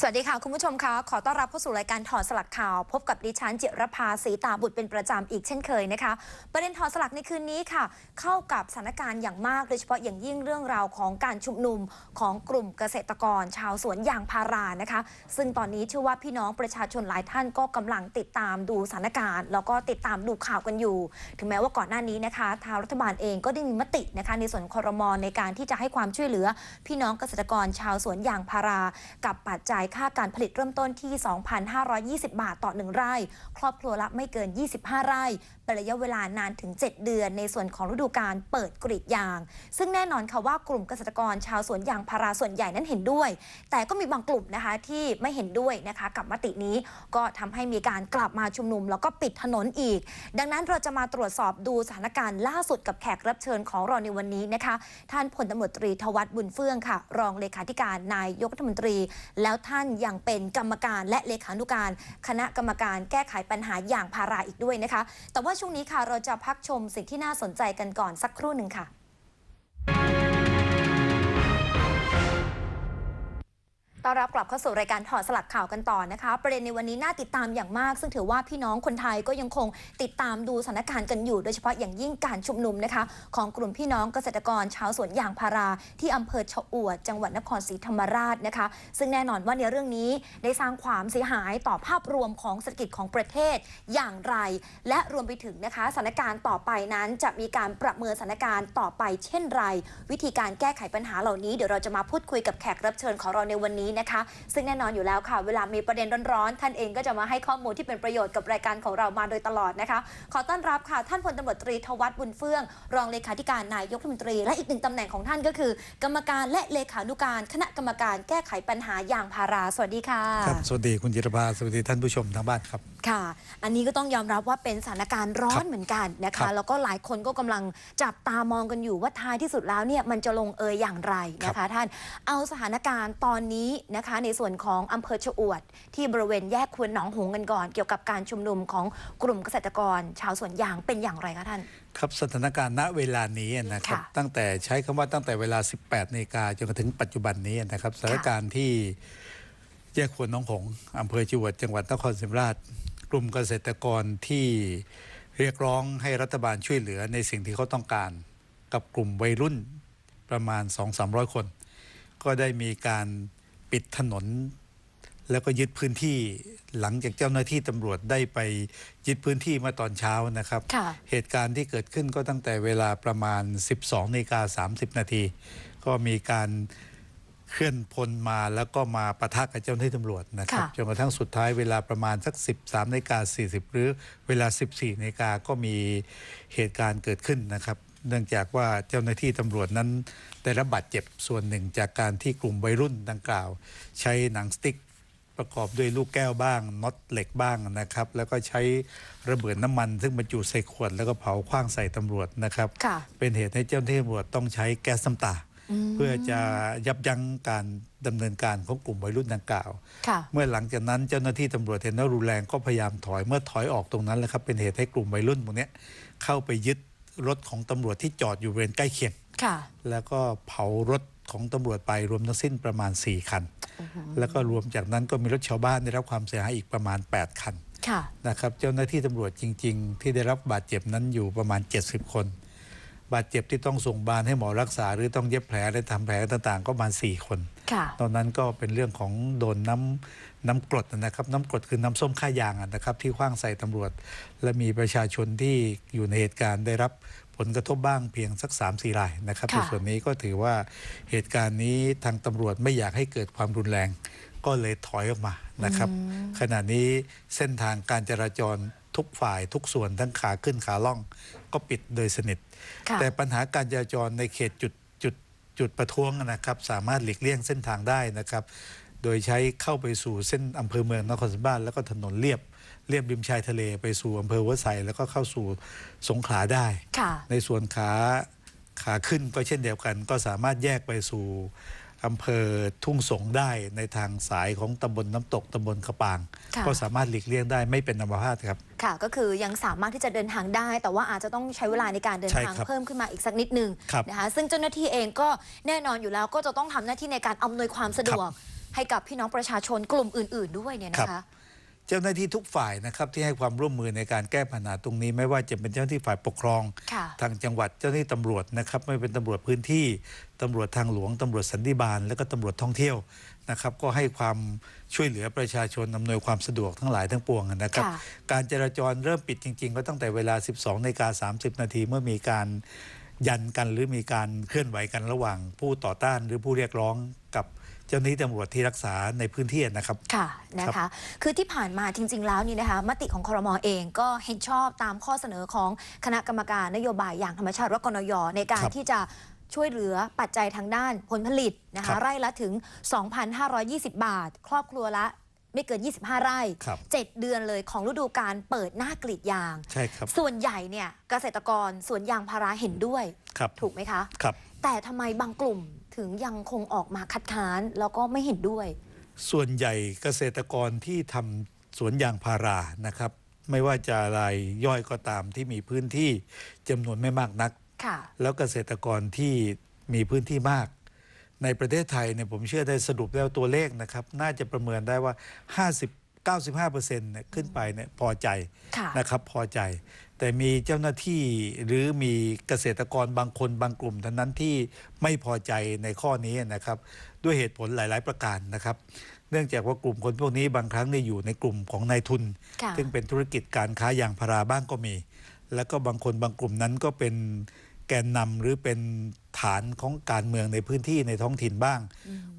สวัสดีค่ะ คุณผู้ชมคะขอต้อนรับเข้าสู่รายการถอดสลักข่าว พบกับดิฉันจิรภาศรีตาบุตรเป็นประจำอีกเช่นเคยนะคะ ประเด็นถอดสลักในคืนนี้ค่ะ เข้ากับสถานการณ์อย่างมากโดยเฉพาะอย่างยิ่งเรื่องราวของการชุมนุมของกลุ่มเกษตรกร ชาวสวนยางพารานะคะ ซึ่งตอนนี้เชื่อว่าพี่น้องประชาชนหลายท่านก็กำลังติดตามดูสถานการณ์ แล้วก็ติดตามดูข่าวกันอยู่ ถึงแม้ว่าก่อนหน้านี้นะคะ ทางรัฐบาลเองก็ได้มีมตินะคะในส่วนคอรมอในการที่จะให้ความช่วยเหลือ พี่น้องเกษตรกรชาวสวนยางพารา กับปัจจัยค่าการผลิตเริ่มต้นที่ 2,520 บาทต่อ 1 ไร่ ครอบครัวละไม่เกิน 25 ไร่ เป็นระยะเวลานานถึง 7 เดือน ในส่วนของฤดูการเปิดกรีดยาง ซึ่งแน่นอนค่ะว่ากลุ่มเกษตรกรชาวสวนยางพาราส่วนใหญ่นั้นเห็นด้วย แต่ก็มีบางกลุ่มนะคะที่ไม่เห็นด้วยนะคะกับมตินี้ก็ทำให้มีการกลับมาชุมนุม แล้วก็ปิดถนนอีก ดังนั้นเราจะมาตรวจสอบดูสถานการณ์ล่าสุดกับแขกรับเชิญของเราในวันนี้นะคะ ท่านพลตำรวจตรีทวัฒน์บุญเฟื่องค่ะ รองเลขาธิการนายยกรัฐมนตรี แล้วท่านยังเป็นกรรมการและเลขานุการ คณะกรรมการแก้ไขปัญหาอย่างพาราอีกด้วยนะคะ แต่ว่าช่วงนี้ค่ะเราจะพักชมสิ่งที่น่าสนใจกันก่อนสักครู่หนึ่งค่ะ ต้อนรับกลับเข้าสู่รายการถอดสลักข่าวกันต่อนะคะ ประเด็นในวันนี้น่าติดตามอย่างมาก ซึ่งถือว่าพี่น้องคนไทยก็ยังคงติดตามดูสถานการณ์กันอยู่ โดยเฉพาะอย่างยิ่งการชุมนุมนะคะ ของกลุ่มพี่น้องเกษตรกรชาวสวนยางพารา ที่อำเภอชะอวด จังหวัดนครศรีธรรมราชนะคะ ซึ่งแน่นอนว่าในเรื่องนี้ได้สร้างความเสียหายต่อภาพรวมของเศรษฐกิจของประเทศอย่างไร และรวมไปถึงนะคะสถานการณ์ต่อไปนั้นจะมีการประเมินสถานการณ์ต่อไป เช่นไร วิธีการแก้ไขปัญหาเหล่านี้เดี๋ยวเราจะมาพูดคุยกับแขกรับเชิญของเราในวันนี้นะคะ ซึ่งแน่นอนอยู่แล้วค่ะ เวลามีประเด็นร้อนๆ ท่านเองก็จะมาให้ข้อมูลที่เป็นประโยชน์กับรายการของเรามาโดยตลอดนะคะ ขอต้อนรับค่ะ ท่านพลตำรวจตรีทวัฒน์บุญเฟื่อง รองเลขาธิการนายกรัฐมนตรี และอีกหนึ่งตำแหน่งของท่านก็คือ กรรมการและเลขานุการ คณะกรรมการแก้ไขปัญหายางพารา สวัสดีค่ะครับสวัสดีคุณจิรภาสวัสดีท่านผู้ชมทางบ้านครับ ค่ะ อันนี้ก็ต้องยอมรับว่าเป็นสถานการณ์ร้อครันบเหมือนกันนะครัคะ บแล้วก็หลายคนก็กำลังจับตามองกันอยู่ว่าท้ายที่สุดแล้วเนี่ยมันจะลงเอยอย่างไรนะคะ ท่านเอาสถานการณ์ตอนนี้นะคะ ในส่วนของอำเภอชะอวด ที่บริเวณแยกควนหนองหงส์กันก่อน เกี่ยวกับการชุมนุมของกลุ่มเกษตรกร ชาวสวนยางเป็นอย่างไรคะท่าน ครับสถานการณ์ณเวลานี้นะครับค่ะ ตั้งแต่ใช้คำว่าตั้งแต่เวลา 18นาฬิกาจนกระทั่งปัจจุบันนี้นะครับสถานการณ์ที่แยกขวนน้องหงส์อำเภอจิวดจังหวัดนครศรีธรรมราชก ลุ่มเกษตรกรที่เรียกร้องให้รัฐบาลช่วยเหลือในสิ่งที่เขาต้องการ กับกลุ่มวัยรุ่นประมาณ 2-300 คน ก็ได้มีการปิดถนน แล้วก็ยึดพื้นที่หลังจากเจ้าหน้าที่ตำรวจได้ไปยึดพื้นที่เมื่อตอนเช้านะครับค่ะเหตุการณ์ที่เกิดขึ้นก็ตั้งแต่เวลาประมาณ 12นาฬิกา30 นาที ก็มีการ เคลื่อนพลมาแล้วก็มาปะทะกับเจ้าหน้าที่ตำรวจนะครับค่ะจนกระทั่งสุดท้ายเวลาประมาณสัก 13นาฬิกา40 หรือเวลา 14นาฬิกาก็มีเหตุการณ์เกิดขึ้นนะครับ เนื่องจากว่าเจ้าหน้าที่ตำรวจนั้นได้รับบาดเจ็บส่วนหนึ่งจากการที่กลุ่มวัยรุ่นดังกล่าว ใช้หนังสติ๊กประกอบด้วยลูกแก้วบ้างน็อตเหล็กบ้างนะครับ แล้วก็ใช้ระเบิดน้ำมัน ซึ่งบรรจุใส่ขวดแล้วก็เผาคว้างใส่ตำรวจนะครับค่ะเป็นเหตุให้เจ้าหน้าที่ตำรวจต้องใช้แก๊สน้ำตา เพื่อจะยับยั้งการดำเนินการของกลุ่มวัยรุ่นดังกล่าวค่ะเมื่อหลังจากนั้นเจ้าหน้าที่ตำรวจเห็นว่ารุนแรงก็พยายามถอยเมื่อถอยออกตรงนั้นแหละครับเป็นเหตุให้กลุ่มวัยรุ่นพวกเนี้ยเข้าไปยึดรถของตำรวจที่จอดอยู่บริเวณใกล้เคียงค่ะแล้วก็เผารถของตำรวจไปรวมทั้งสิ้นประมาณ 4 คัน แล้วก็รวมจากนั้นก็มีรถชาวบ้านได้รับความเสียหายอีกประมาณ 8 คันค่ะนะครับ เจ้าหน้าที่ตำรวจจริง ๆ ที่ได้รับบาดเจ็บนั้นอยู่ประมาณ 70 คน บาดเจ็บที่ต้องส่งบานให้หมอรักษา หรือต้องเย็บแผลและทำแผลต่างๆ ก็ประมาณ4คนค่ะตอนนั้นก็เป็นเรื่องของโดนน้ำน้ำกรดนะครับน้ำกรดคือน้ำส้มค่ายางอะนะครับที่คว้างใส่ตำรวจ และมีประชาชนที่อยู่ในเหตุการณ์ได้รับผลกระทบบ้างเพียงสัก3ามสี่รายนะครับค่ะในส่วนนี้ก็ถือว่าเหตุการณ์นี้ทางตำรวจไม่อยากให้เกิดความรุนแรง ก็เลยถอยออกมานะครับ ขณะนี้เส้นทางการจราจรทุกฝ่ายทุกส่วนทั้งขาขึ้นขาล่อง ก็ปิดโดยสนิทค่ะแต่ปัญหาการจราจรในเขตจุดจุดจุดประท้วงนะครับ สามารถหลีกเลี่ยงเส้นทางได้นะครับ โดยใช้เข้าไปสู่เส้นอำเภอเมืองนครศรีธรรมราชแล้วก็ถนนเรียบเรียบริมชายทะเลไปสู่อำเภอหัวไสแล้วก็เข้าสู่สงขลาได้ค่ะในส่วนขาขาขึ้นก็เช่นเดียวกัน ก็สามารถแยกไปสู่ อำเภอทุ่งสงได้ในทางสายของตำบลน้ำตกตำบลขะปาง ค่ะ ก็สามารถหลีกเลี่ยงได้ไม่เป็นอัมพาตครับ ค่ะ ก็คือยังสามารถที่จะเดินทางได้ แต่ว่าอาจจะต้องใช้เวลาในการเดินใช่ทางครับเพิ่มขึ้นมาอีกสักนิดนึงครับนะคะ ซึ่งเจ้าหน้าที่เองก็แน่นอนอยู่แล้วก็จะต้องทำหน้าที่ในการอำนวยความสะดวก ให้กับพี่น้องประชาชนกลุ่มอื่น ๆ ด้วยเนี่ยนะครัคะ บ เจ้าหน้าที่ทุกฝ่ายนะครับที่ให้ความร่วมมือในการแก้ปัญหาตรงนี้ ไม่ว่าจะเป็นเจ้าหน้าที่ฝ่ายปกครองค่ะทางจังหวัดเจ้าหน้าที่ตำรวจนะครับไม่เป็นตำรวจพื้นที่ตำรวจทางหลวงตำรวจสันติบาล และก็ตำรวจท่องเที่ยวนะครับ ก็ให้ความช่วยเหลือประชาชนอำนวยความสะดวกทั้งหลายทั้งปวงนะครับค่ะการจราจรเริ่มปิดจริง ๆ ก็ตั้งแต่เวลา 12นาฬิกา30 นาทีเมื่อมีการ ยันกันหรือมีการเคลื่อนไหวกันระหว่างผู้ต่อต้านหรือผู้เรียกร้องกับเจ้าหน้าที่ตำรวจที่รักษาในพื้นที่นะครับ ค่ะนะคะ คือที่ผ่านมาจริง ๆ แล้วนี่นะคะ มติของครมเองก็เห็นชอบตามข้อเสนอของคณะกรรมการนโยบายอย่างธรรมชาติรกนยในการครับที่จะช่วยเหลือปัจจัยทางด้านผลผลิตนะครัคะบไร่ละถึง 2,520 บาท ครอบครัวละ ไม่เกิน 25 ไร่ ครับ7 เดือนเลยของฤดูการเปิดหน้ากรีดยาง ใช่ครับส่วนใหญ่เนี่ยเกษตรกรสวนยางพาราเห็นด้วย ครับถูกไหมคะ ครับ แต่ทำไมบางกลุ่มถึงยังคงออกมาคัดค้านแล้วก็ไม่เห็นด้วย ส่วนใหญ่เกษตรกรที่ทำสวนยางพารานะครับ ไม่ว่าจะรายย่อยก็ตามที่มีพื้นที่จำนวนไม่มากนัก ค่ะ แล้วเกษตรกรที่มีพื้นที่มาก ในประเทศไทยเนี่ยผมเชื่อได้สรุปแล้วตัวเลขนะครับ น่าจะประเมินได้ว่า 50 95เปอร์เซ็นต์เนี่ยขึ้นไปเนี่ยพอใจค่ะนะครับพอใจ แต่มีเจ้าหน้าที่หรือมีเกษตรกรบางคนบางกลุ่มเท่านั้นที่ไม่พอใจในข้อนี้นะครับ ด้วยเหตุผลหลาย ๆ ประการนะครับ เนื่องจากว่ากลุ่มคนพวกนี้บางครั้งเนี่ยอยู่ในกลุ่มของนายทุนค่ะซึ่งเป็นธุรกิจการค้ายางพาราบ้างก็มี แล้วก็บางคนบางกลุ่มนั้นก็เป็นแกนนำหรือเป็นฐานของการเมืองในพื้นที่ในท้องถิ่นบ้าง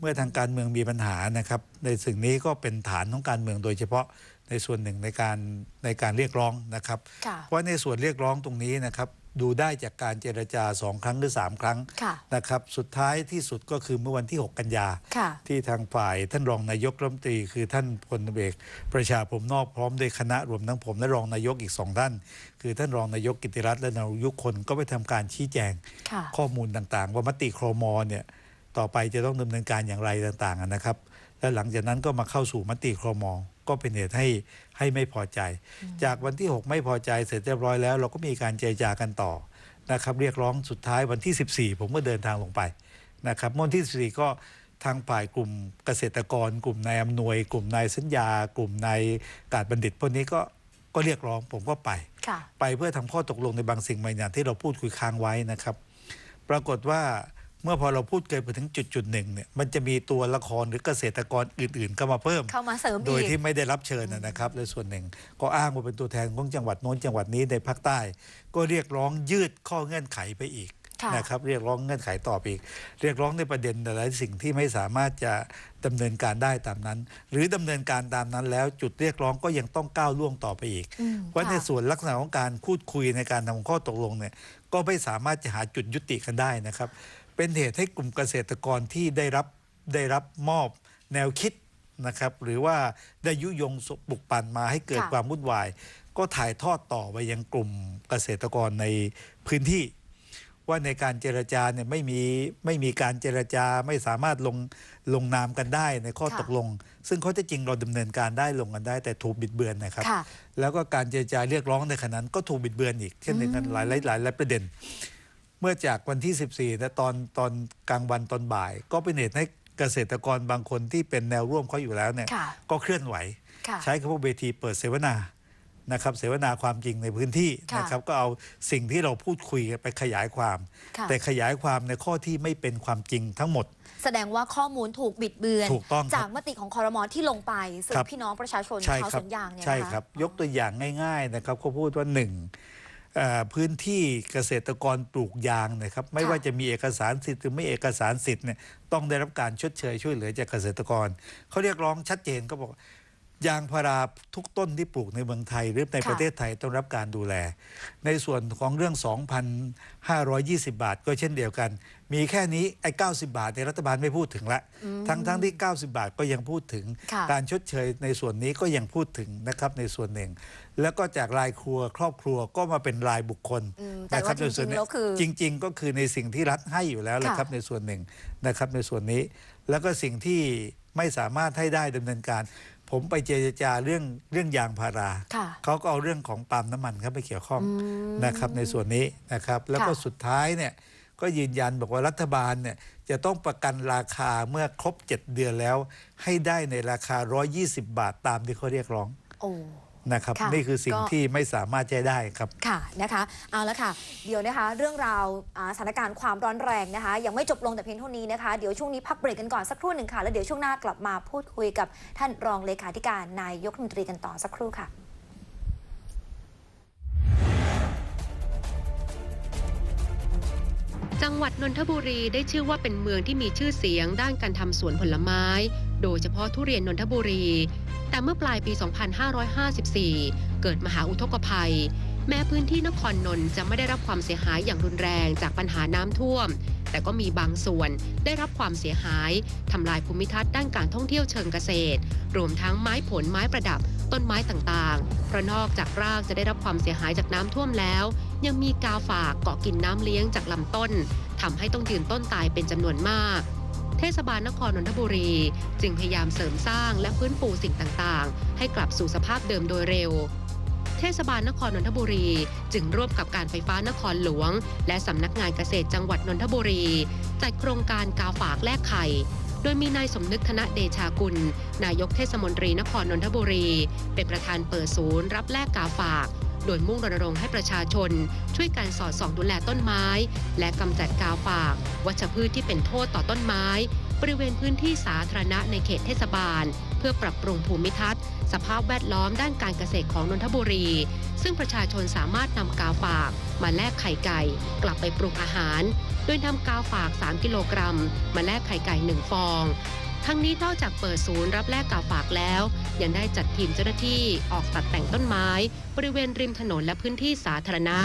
เมื่อทางการเมืองมีปัญหานะครับ ในสิ่งนี้ก็เป็นฐานของการเมืองโดยเฉพาะในส่วนหนึ่งในการในการเรียกร้องนะครับค่ะเพราะในส่วนเรียกร้องตรงนี้นะครับ ดูได้จากการเจรจาสองครั้งหรือสามครั้งค่ะนะครับ สุดท้ายที่สุดก็คือเมื่อวันที่ 6 กันยาค่ะที่ทางฝ่ายท่านรองนายกรัฐมนตรี คือท่านพลเอกประชาผมนอกพร้อมด้วยคณะรวมทั้งผมและรองนายกอีกสองท่าน คือท่านรองนายกกิติรัตน์และนายกยุคนก็ไปทำการชี้แจงค่ะข้อมูลต่างๆ ว่ามติโครมเนี่ยต่อไปจะต้องดำเนินการอย่างไรต่างๆนะครับ และหลังจากนั้นก็มาเข้าสู่มติโครม ก็เป็นเหตุให้ให้ไม่พอใจ จากวันที่ 6 ไม่พอใจเสร็จเรียบร้อยแล้ว เราก็มีการเจรจากันต่อนะครับเรียกร้องสุดท้ายวันที่ 14 ผมก็เดินทางลงไปนะครับเมื่อวันที่ 14 ก็ทางฝ่ายกลุ่มเกษตรกร กลุ่มนายอำนวย กลุ่มนายสัญญา กลุ่มนายกาดบัณฑิตพวกนี้ก็ก็เรียกร้องผมก็ไปค่ะไปเพื่อทำข้อตกลงในบางสิ่งบางอย่างที่เราพูดคุยค้างไว้นะครับ ปรากฏว่า เมื่อพอเราพูดเกินไปถึงจุดจุดๆหนึ่งเนี่ยมันจะมีตัวละครหรือเกษตรกรอื่นๆเข้ามาเพิ่ม เข้ามาเสริมโดยอีกที่ไม่ได้รับเชิญนะนะครับในส่วนหนึ่งก็อ้างว่าเป็นตัวแทนของจังหวัดโน้นจังหวัดนี้ในภาคใต้ ก็เรียกร้องยืดข้อเงื่อนไขไปอีกค่ะนะครับเรียกร้องเงื่อนไขต่อไปอีก เรียกร้องในประเด็นหลายๆสิ่งที่ไม่สามารถจะดำเนินการได้ตามนั้น หรือดำเนินการตามนั้นแล้วจุดเรียกร้องก็ยังต้องก้าวล่วงต่อไปอีกอืมว่าในค่ะส่วนลักษณะของการพูดคุยในการทำข้อตกลงเนี่ยก็ไม่สามารถจะหาจุดยุติกันได้นะครับ เป็นเหตุให้กลุ่มเกษตรกรที่ได้รับได้รับมอบแนวคิดนะครับ หรือว่าได้ยุยงปลุกปั่นมาให้เกิดค่ะ ความวุ่นวาย ก็ถ่ายทอดต่อไปยังกลุ่มเกษตรกรในพื้นที่ ว่าในการเจรจาเนี่ยไม่มีไม่มีการเจรจาไม่สามารถลงลงนามกันได้ในข้อค่ะ ตกลง ซึ่งข้อเท็จจริงเราดำเนินการได้ลงกันได้ แต่ถูกบิดเบือนนะครับ ค่ะ แล้วก็การเจรจาเรียกร้องในขณะนั้นก็ถูกบิดเบือนอีก เช่นเดียวกันหลายหลายหลายหลายประเด็นเมื่อจากวันที่ 14นะตอนตอนกลางวันตอนบ่าย ก็เป็นเหตุให้เกษตรกรบางคนที่เป็นแนวร่วมเขาอยู่แล้วเนี่ยค่ะก็เคลื่อนไหว ค่ะใช้คำว่าเวทีเปิดเสวนานะครับเสวนาความจริงในพื้นที่ค่ะนะครับก็เอาสิ่งที่เราพูดคุยกันไปขยายความ ค่ะ แต่ขยายความในข้อที่ไม่เป็นความจริงทั้งหมด แสดงว่าข้อมูลถูกบิดเบือน ถูกต้องครับจากมติของคอรมอที่ลงไปซึ่งครับ พี่น้องประชาชนใช่ชาวครัสวนยางเนี่ยใช่นะคะครับ ยกตัวอย่างง่าย ๆนะครับเขาพูดว่าหนึ่งเอ่อ พื้นที่เกษตรกรปลูกยางนะครับไม่ค่ะว่าจะมีเอกสารสิทธิ์หรือไม่เอกสารสิทธิ์เนี่ยต้องได้รับการชดเชยช่วยเหลือจากเกษตรกรเขาเรียกร้องชัดเจนก็บอก ยางพาราทุกต้นที่ปลูกในเมืองไทย หรือในค่ะประเทศไทยต้องรับการดูแล ในส่วนของเรื่อง 2,520 บาท ก็เช่นเดียวกัน มีแค่นี้ไอ้90 บาทในยรัฐบาลไม่พูดถึงละ ทั้งทั้งที่ 90 บาทก็ยังพูดถึงค่ะการชดเชยในส่วนนี้ก็ยังพูดถึงนะครับในส่วนหนึ่ง แล้วก็จากรายครัวครอบครัวก็มาเป็นรายบุคคลอืมแต่นะครัว่าจในส่ริวนงๆนี้แล้วคือจริง ๆ ก็คือในสิ่งที่รัฐให้อยู่แล้วแหละค่ะครับในส่วนหนึ่งนะครับในส่วนนี้ แล้วก็สิ่งที่ไม่สามารถให้ได้ดำเนินการ ผมไปเจรจาเรื่องเรื่องยางพาราค่ะเขาก็เอาเรื่องของปาล์มน้ำมันเข้าไปเกี่ยวข้องอืมนะครับในส่วนนี้นะครับ แล้วก็ค่ะสุดท้ายเนี่ยก็ยืนยันบอกว่ารัฐบาลเนี่ยจะต้องประกันราคาเมื่อครบ 7 เดือนแล้ว ให้ได้ในราคา 120 บาทตามที่เขาเรียกร้อง โอ้ นะครับค่ะนี่คือสิ่งก็ ที่ไม่สามารถจะได้ครับ ค่ะนะคะเอาละค่ะ เดี๋ยวนะคะ เรื่องราวอ่าสถานการณ์ความร้อนแรงนะคะ ยังไม่จบลงแต่เพียงเท่านี้นะคะ เดี๋ยวช่วงนี้พักเบรกกันก่อนสักครู่หนึ่งค่ะ แล้วเดี๋ยวช่วงหน้ากลับมาพูดคุยกับท่านรองเลขาธิการนายกรัฐมนตรีกันต่อสักครู่ค่ะ จังหวัดนนทบุรีได้ชื่อว่าเป็นเมืองที่มีชื่อเสียงด้านการทำสวนผลไม้ โดยเฉพาะทุเรียนนนทบุรี แต่เมื่อปลายปี 2554 เกิดมหาอุทกภัย แม้พื้นที่นครนนท์จะไม่ได้รับความเสียหายอย่างรุนแรงจากปัญหาน้ำท่วม แต่ก็มีบางส่วนได้รับความเสียหายทำลายภูมิทัศน์ด้านการท่องเที่ยวเชิงเกษตร รวมทั้งไม้ผลไม้ประดับ ต้นไม้ต่างๆ เพราะนอกจากรากจะได้รับความเสียหายจากน้ำท่วมแล้ว ยังมีกาฝากเกาะกินน้ำเลี้ยงจากลำต้นทำให้ต้องยืนต้นตายเป็นจำนวนมาก เทศบาลนครนนทบุรี จึงพยายามเสริมสร้างและฟื้นฟูสิ่งต่างๆ ให้กลับสู่สภาพเดิมโดยเร็วเทศบาลนครนนทบุรี จึงร่วมกับการไฟฟ้านครหลวง และสำนักงานเกษตรจังหวัดนนทบุรี จัดโครงการกาฝากแลกไข่ ดยมีนายสมนึกธนเดชากุล นายกเทศมนตรีนครนนทบุรี เป็นประธานเปิดศูนย์ รับแลกกาฝาก โดยมุ่งรณรงค์ให้ประชาชน ช่วยกันสอดส่องดูแลต้นไม้ และกำจัดกาฝาก วัชพืชที่เป็นโทษต่อต้นไม้ บริเวณพื้นที่สาธารณะในเขตเทศบาล เพื่อปรับปรุงภูมิทัศน์ สภาพแวดล้อมด้านการเกษตรของนนทบุรี ซึ่งประชาชนสามารถนำกาวฝากมาแลกไข่ไก่ กลับไปปรุงอาหาร โดยนำกาวฝาก 3 กิโลกรัม มาแลกไข่ไก่ 1 ฟอง ทั้งนี้นอกจากเปิดศูนย์รับแลกกาวฝากแล้ว ยังได้จัดทีมเจ้าหน้าที่ออกตัดแต่งต้นไม้ บริเวณริมถนนและพื้นที่สาธารณะ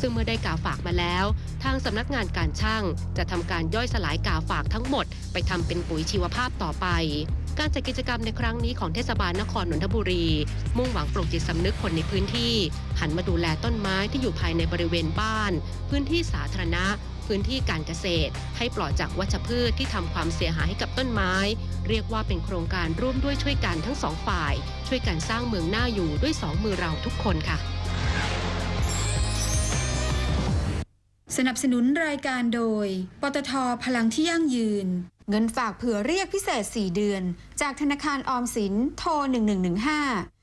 ซึ่งเมื่อได้กาฝากมาแล้ว ทางสำนักงานการช่างจะทำการย่อยสลายกาฝากทั้งหมด ไปทำเป็นปุ๋ยชีวภาพต่อไป การจัดกิจกรรมในครั้งนี้ของเทศบาลนครนนทบุรี มุ่งหวังปลุกจิตสำนึกคนในพื้นที่ หันมาดูแลต้นไม้ที่อยู่ภายในบริเวณบ้าน พื้นที่สาธารณะ พื้นที่การเกษตร ให้ปลอดจากวัชพืชที่ทำความเสียหายให้กับต้นไม้ เรียกว่าเป็นโครงการร่วมด้วยช่วยกันทั้งสองฝ่าย ช่วยกันสร้างเมืองน่าอยู่ด้วยสองมือเราทุกคนค่ะสนับสนุนรายการโดย ปตทพลังที่ยั่งยืน เงินฝากเผื่อเรียกพิเศษ 4 เดือน จากธนาคารออมสินโทร 1115